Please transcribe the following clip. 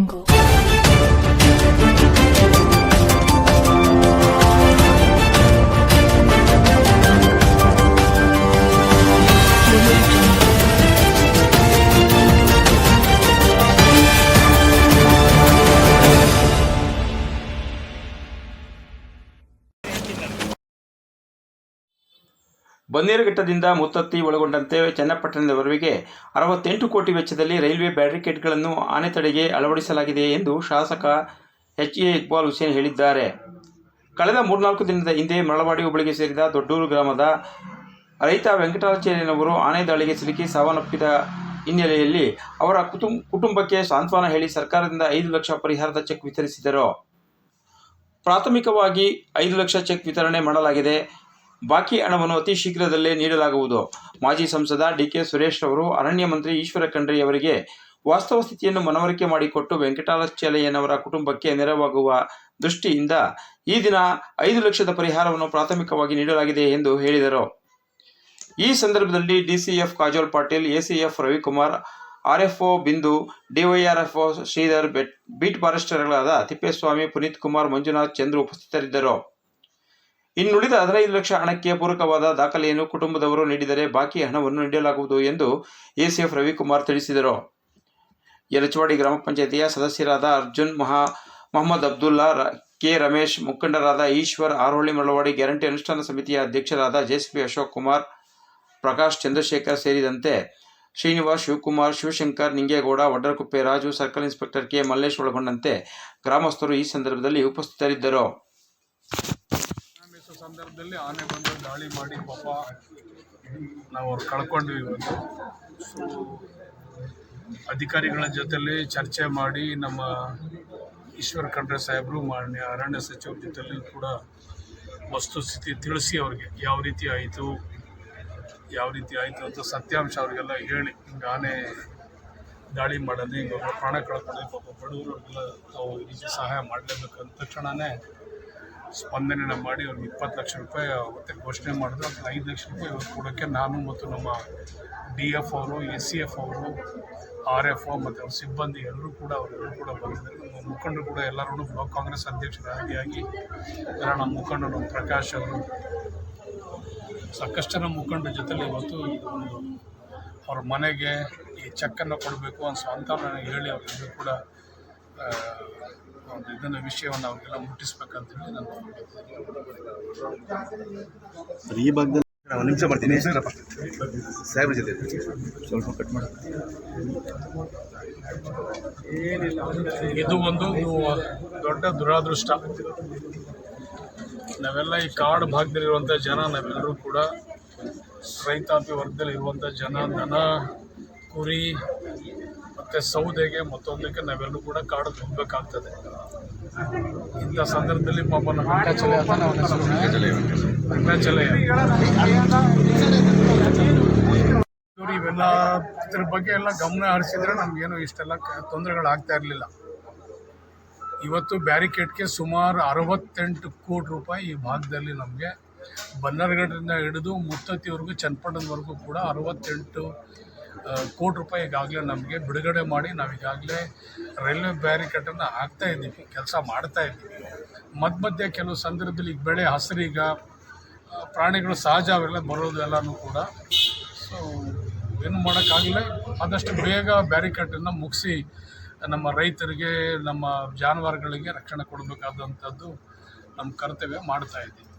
jungle. ಬನ್ನೇರುಘಟ್ಟದಿಂದ Muthathi ಒಳಗೊಂಡಂತೆ ಚನ್ನಪಟ್ಟಣದವರೆಗೆ ಅರವತ್ತೆಂಟು ಕೋಟಿ ವೆಚ್ಚದಲ್ಲಿ ರೈಲ್ವೆ ಬ್ಯಾರಿಕೇಡ್ಗಳನ್ನು ಆನೆ ತಡೆಗೆ ಅಳವಡಿಸಲಾಗಿದೆ ಎಂದು ಶಾಸಕ ಎಚ್ ಎ ಇಕ್ಬಾಲ್ ಹುಸೇನ್ ಹೇಳಿದ್ದಾರೆ. ಕಳೆದ ಮೂರ್ನಾಲ್ಕು ದಿನದ ಹಿಂದೆ ಮರಳವಾಡಿ ಹೋಬಳಿಗೆ ಸೇರಿದ ದೊಡ್ಡೂರು ಗ್ರಾಮದ ರೈತ ವೆಂಕಟಾಚಾರ್ಯನವರು ಆನೆ ದಾಳಿಗೆ ಸಿಲುಕಿ ಸಾವನ್ನಪ್ಪಿದ ಹಿನ್ನೆಲೆಯಲ್ಲಿ ಅವರ ಕುಟುಂಬ ಕುಟುಂಬಕ್ಕೆ ಸಾಂತ್ವನ ಹೇಳಿ ಸರ್ಕಾರದಿಂದ ಐದು ಲಕ್ಷ ಪರಿಹಾರದ ಚೆಕ್ ವಿತರಿಸಿದರು. ಪ್ರಾಥಮಿಕವಾಗಿ ಐದು ಲಕ್ಷ ಚೆಕ್ ವಿತರಣೆ ಮಾಡಲಾಗಿದೆ. ಬಾಕಿ ಹಣವನ್ನು ಅತಿ ಶೀಘ್ರದಲ್ಲೇ ನೀಡಲಾಗುವುದು. ಮಾಜಿ ಸಂಸದ ಡಿಕೆ ಸುರೇಶ್ ಅವರು ಅರಣ್ಯ ಮಂತ್ರಿ ಈಶ್ವರ ಖಂಡ್ರಿ ಅವರಿಗೆ ವಾಸ್ತವ ಸ್ಥಿತಿಯನ್ನು ಮನವರಿಕೆ ಮಾಡಿಕೊಟ್ಟು ವೆಂಕಟಾಲಚಲಯ್ಯನವರ ಕುಟುಂಬಕ್ಕೆ ನೆರವಾಗುವ ದೃಷ್ಟಿಯಿಂದ ಈ ದಿನ ಐದು ಲಕ್ಷದ ಪರಿಹಾರವನ್ನು ಪ್ರಾಥಮಿಕವಾಗಿ ನೀಡಲಾಗಿದೆ ಎಂದು ಹೇಳಿದರು. ಈ ಸಂದರ್ಭದಲ್ಲಿ DCF Kajol Patil, ACF Ravikumar, RFO Bindu DYRFO Shridhar beat beat ಫಾರೆಸ್ಟರ್ಗಳಾದ Thippeswamy, Puneeth Kumar, Manjunath Chandru ಉಪಸ್ಥಿತರಿದ್ದರು. ಇನ್ನುಳಿದ ಹದಿನೈದು ಲಕ್ಷ ಹಣಕ್ಕೆ ಪೂರಕವಾದ ದಾಖಲೆಯನ್ನು ಕುಟುಂಬದವರು ನೀಡಿದರೆ ಬಾಕಿ ಹಣವನ್ನು ನೀಡಲಾಗುವುದು ಎಂದು ಎಸಿಎಫ್ ರವಿಕುಮಾರ್ ತಿಳಿಸಿದರು. ಯಲಚವಾಡಿ ಗ್ರಾಮ ಪಂಚಾಯತಿಯ ಸದಸ್ಯರಾದ ಅರ್ಜುನ್ ಮಹಾ, ಮೊಹಮ್ಮದ್ ಅಬ್ದುಲ್ಲಾ ಕೆ ರಮೇಶ್, ಮುಖಂಡರಾದ ಈಶ್ವರ್ ಆರೋಳಿ ಮಳವಾಡಿ, ಗ್ಯಾರಂಟಿ ಅನುಷ್ಠಾನ ಸಮಿತಿಯ ಅಧ್ಯಕ್ಷರಾದ ಜೆಸಿಪಿ ಅಶೋಕ್ ಕುಮಾರ್, ಪ್ರಕಾಶ್ ಚಂದ್ರಶೇಖರ್ ಸೇರಿದಂತೆ Srinivas Shivakumar, Shivashankar, Ningegowda Vaddarakuppe Raju, circle inspector K Mallesh ಒಳಗೊಂಡಂತೆ ಗ್ರಾಮಸ್ಥರು ಈ ಸಂದರ್ಭದಲ್ಲಿ ಉಪಸ್ಥಿತರಿದ್ದರು. ಸಂದರ್ಭದಲ್ಲಿ ಆನೆ ಬಂದು ದಾಳಿ ಮಾಡಿ ಪಾಪ ನಾವು ಅವ್ರು ಕಳ್ಕೊಂಡ್ವಿ ಇವತ್ತು. ಸೊ ಅಧಿಕಾರಿಗಳ ಜೊತೆಲಿ ಚರ್ಚೆ ಮಾಡಿ ನಮ್ಮ ಈಶ್ವರ್ ಖಂಡ್ರೆ ಸಾಹೇಬರು, ಮಾನ್ಯ ಅರಣ್ಯ ಸಚಿವರ ಜೊತೆಲಿ ಕೂಡ ವಸ್ತುಸ್ಥಿತಿ ತಿಳಿಸಿ ಅವ್ರಿಗೆ ಯಾವ ರೀತಿ ಆಯಿತು, ಯಾವ ರೀತಿ ಆಯಿತು ಅಂತ ಸತ್ಯಾಂಶ ಅವರಿಗೆಲ್ಲ ಹೇಳಿ, ಹಿಂಗೆ ಆನೆ ದಾಳಿ ಮಾಡೋದು ಹಿಂಗೆ ಪ್ರಾಣ ಕಳ್ಕೊಂಡ್ರೆ ಪಾಪ ಬಡವರಿಗೆಲ್ಲ ತಾವು ಸಹಾಯ ಮಾಡಲೇಬೇಕಂದ ತಕ್ಷಣವೇ ಸ್ಪಂದನೆ ಮಾಡಿ ಅವ್ರಿಗೆ ಇಪ್ಪತ್ತು ಲಕ್ಷ ರೂಪಾಯಿ ಅವತ್ತೆ ಘೋಷಣೆ ಮಾಡಿದ್ರು. ಅದನ್ನ ಐದು ಲಕ್ಷ ರೂಪಾಯಿ ಇವತ್ತು ಕೊಡೋಕ್ಕೆ ನಾನು ಮತ್ತು ನಮ್ಮ ಡಿ ಎಫ್ ಅವರು, ಎಸ್ ಸಿ ಎಫ್ ಅವರು, ಆರ್ ಎಫ್ ಮತ್ತು ಅವ್ರ ಸಿಬ್ಬಂದಿ ಎಲ್ಲರೂ ಕೂಡ ಅವರೆಲ್ಲರೂ ಕೂಡ ಬಂದಿದ್ದಾರೆ. ನಮ್ಮ ಮುಖಂಡರು ಕೂಡ ಎಲ್ಲರೂ ಬ್ಲಾಕ್ ಕಾಂಗ್ರೆಸ್ ಅಧ್ಯಕ್ಷರಾಗಿಯಾಗಿ ಎಲ್ಲ ನಮ್ಮ ಮುಖಂಡರು ನಮ್ಮ ಪ್ರಕಾಶ್ ಅವರು. ಸಾಕಷ್ಟು ನಮ್ಮ ಮುಖಂಡರ ಜೊತೆಲಿ ಇವತ್ತು ಒಂದು ಅವ್ರ ಮನೆಗೆ ಈ ಚೆಕ್ಕನ್ನು ಕೊಡಬೇಕು ಅಂತ ನನಗೆ ಹೇಳಿ ಅವರೆಲ್ಲರೂ ಕೂಡ ಒಂದು ಇದನ್ನು ವಿಷಯವನ್ನು ಅವರಿಗೆಲ್ಲ ಮುಟ್ಟಿಸ್ಬೇಕಂತ ಹೇಳಿ ನಾನು ಈ ಭಾಗದಲ್ಲಿ ಒಂದು ನಿಮಿಷ ಮಾಡ್ತೀನಿ ಸಾಹೇಬ್ರ ಜೊತೆ ಸ್ವಲ್ಪ ಕಟ್ ಮಾಡಿ. ಇದು ಒಂದು ದೊಡ್ಡ ದುರಾದೃಷ್ಟ. ನಾವೆಲ್ಲ ಈ ಕಾಡು ಭಾಗದಲ್ಲಿರುವಂಥ ಜನ ನಾವೆಲ್ಲರೂ ಕೂಡ ರೈತಾಪಿ ವರ್ಗದಲ್ಲಿ ಇರುವಂಥ ಜನ ದನ ಕುರಿ ಮತ್ತು ಸೌದೆಗೆ ಮತ್ತೊಂದಕ್ಕೆ ನಾವೆಲ್ಲರೂ ಕೂಡ ಕಾಡು ತುಂಬಬೇಕಾಗ್ತದೆ ಇಂಥ ಸಂದರ್ಭದಲ್ಲಿ ಪಾಪ ನಮ್ಮ ವೆಂಕಟಾಚಲಯ ವೆಂಕಟಾಚಲಯ ಇವೆಲ್ಲ ಇದ್ರ ಬಗ್ಗೆ ಎಲ್ಲ ಗಮನ ಹರಿಸಿದ್ರೆ ನಮಗೇನು ಇಷ್ಟೆಲ್ಲ ತೊಂದರೆಗಳಾಗ್ತಾ ಇರಲಿಲ್ಲ. ಇವತ್ತು ಬ್ಯಾರಿಕೇಡ್ಗೆ ಸುಮಾರು ಅರವತ್ತೆಂಟು ಕೋಟಿ ರೂಪಾಯಿ ಈ ಭಾಗದಲ್ಲಿ ನಮಗೆ. ಬನ್ನರ್ಗಢದಿಂದ ಹಿಡಿದು ಮುತ್ತತ್ತಿವರೆಗೂ, ಚನ್ನಪಟ್ಟಣದವರೆಗೂ ಕೂಡ ಅರವತ್ತೆಂಟು ಕೋಟಿ ರೂಪಾಯಿ ಈಗಾಗಲೇ ನಮಗೆ ಬಿಡುಗಡೆ ಮಾಡಿ ನಾವು ಈಗಾಗಲೇ ರೈಲ್ವೆ ಬ್ಯಾರಿಕೇಡನ್ನು ಹಾಕ್ತಾ ಇದ್ದೀವಿ, ಕೆಲಸ ಮಾಡ್ತಾ ಇದ್ದೀವಿ. ಮಧ್ಯ ಮಧ್ಯೆ ಕೆಲವು ಸಂದರ್ಭದಲ್ಲಿ ಈಗ ಬೆಳೆ ಹಸಿರೀಗ ಪ್ರಾಣಿಗಳು ಸಹಜ ಅವೆಲ್ಲ ಬರೋದು ಎಲ್ಲನೂ ಕೂಡ. ಸೊ ಏನು ಮಾಡೋಕ್ಕಾಗಲೇ ಆದಷ್ಟು ಬೇಗ ಬ್ಯಾರಿಕೇಟನ್ನು ಮುಗಿಸಿ ನಮ್ಮ ರೈತರಿಗೆ, ನಮ್ಮ ಜಾನುವಾರುಗಳಿಗೆ ರಕ್ಷಣೆ ಕೊಡಬೇಕಾದಂಥದ್ದು ನಮ್ಮ ಕರ್ತವ್ಯ ಮಾಡ್ತಾ ಇದ್ದೀವಿ.